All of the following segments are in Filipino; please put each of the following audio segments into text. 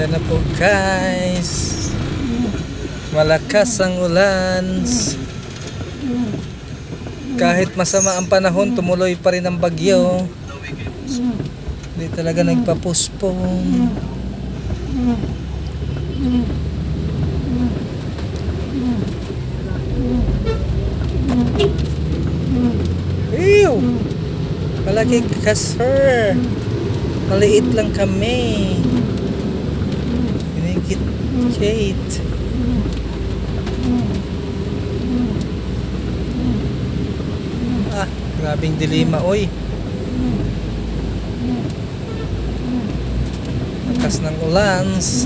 Yan na po guys. Malakas ang ulan. Kahit masama ang panahon, tumuloy pa rin ang bagyo. Hindi talaga nagpapuspong. Ew! Palagi ka sir. Maliit lang kami. Kate. Ah, grabing dilima, oy. Lakas ng ulans.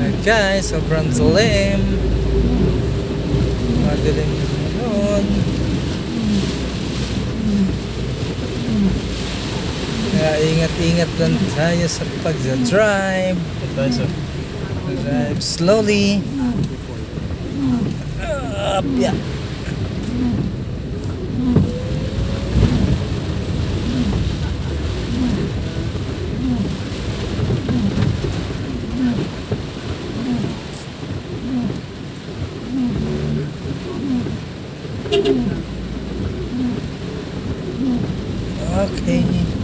Ayan guys, sobrang dilim. Madilim yun. Kaya ingat-ingat lang tayo sa sir. Drive slowly. Up, yeah. Okay.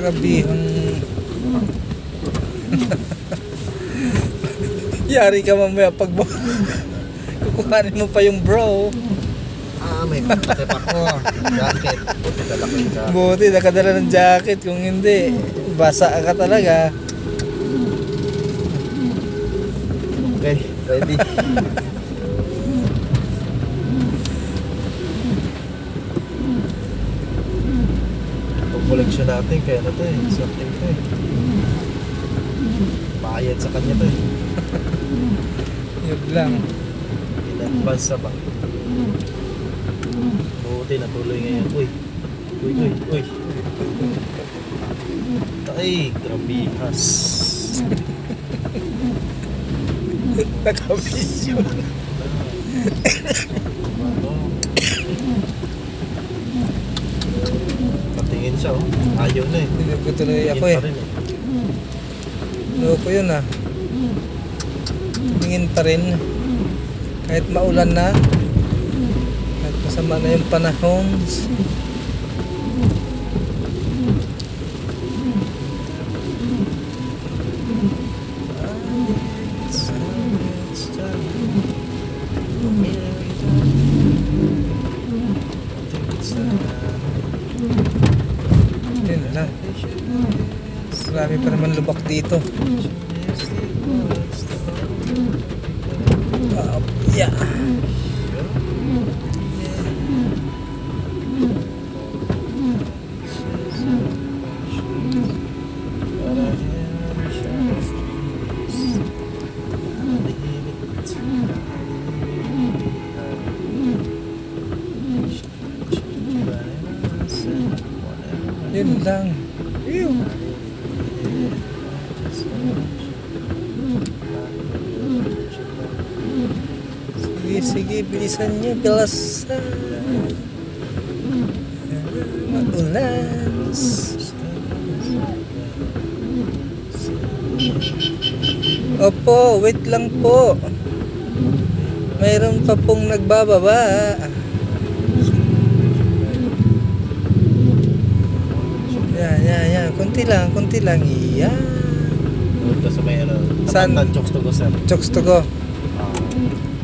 Grabihang... Yari ka mamaya pag. Kukuhanin mo pa yung bro. Ah, may takip ako. Jacket. Buti dala ko yung jacket. Buti nakadala ng jacket. Kung hindi, basa ka talaga. Okay, ready. collection natin, kaya na to eh. Something to eh. Bayad sa kanya to eh. Yun lang. In-advance na ba? Buti natuloy ngayon. Uy! Uy, uy, uy! Ay, grabihas. Nakabisyo. Ano? Patingin siya oh. Ayaw na eh. Hindi ko tuloy ako eh. rin, Loko yun ah. Tingin pa rin. Kahit maulan na. Kahit masama na yung panahon. Yun na. Marami pa naman lubak dito. Ah, yeah. Yun lang. Ew. Sige, sige, bilisan niyo, bilisan. Magulan. Opo, wait lang po. Mayroon pa pong nagbababa. Kunti lang, kunti lang. Yan. Ito sa may ano. Saan? Chokes to go sir. Chokes to go.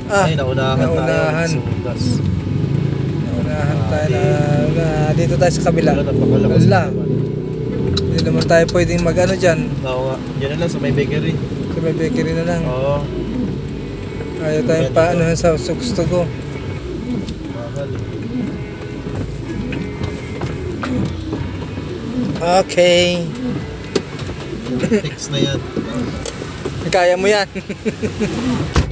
Ah, Ay, naunahan, naunahan. tayo. Sugas. Naunahan tayo na, na dito tayo sa kabila. Wala. Hindi naman tayo pwedeng mag ano dyan. Oo nga. Diyan na lang sa may bakery. Sa may bakery na lang. Oo. Ayaw tayong pa ano sa suks to go. Okay. Fix na yan. Kaya mo yan.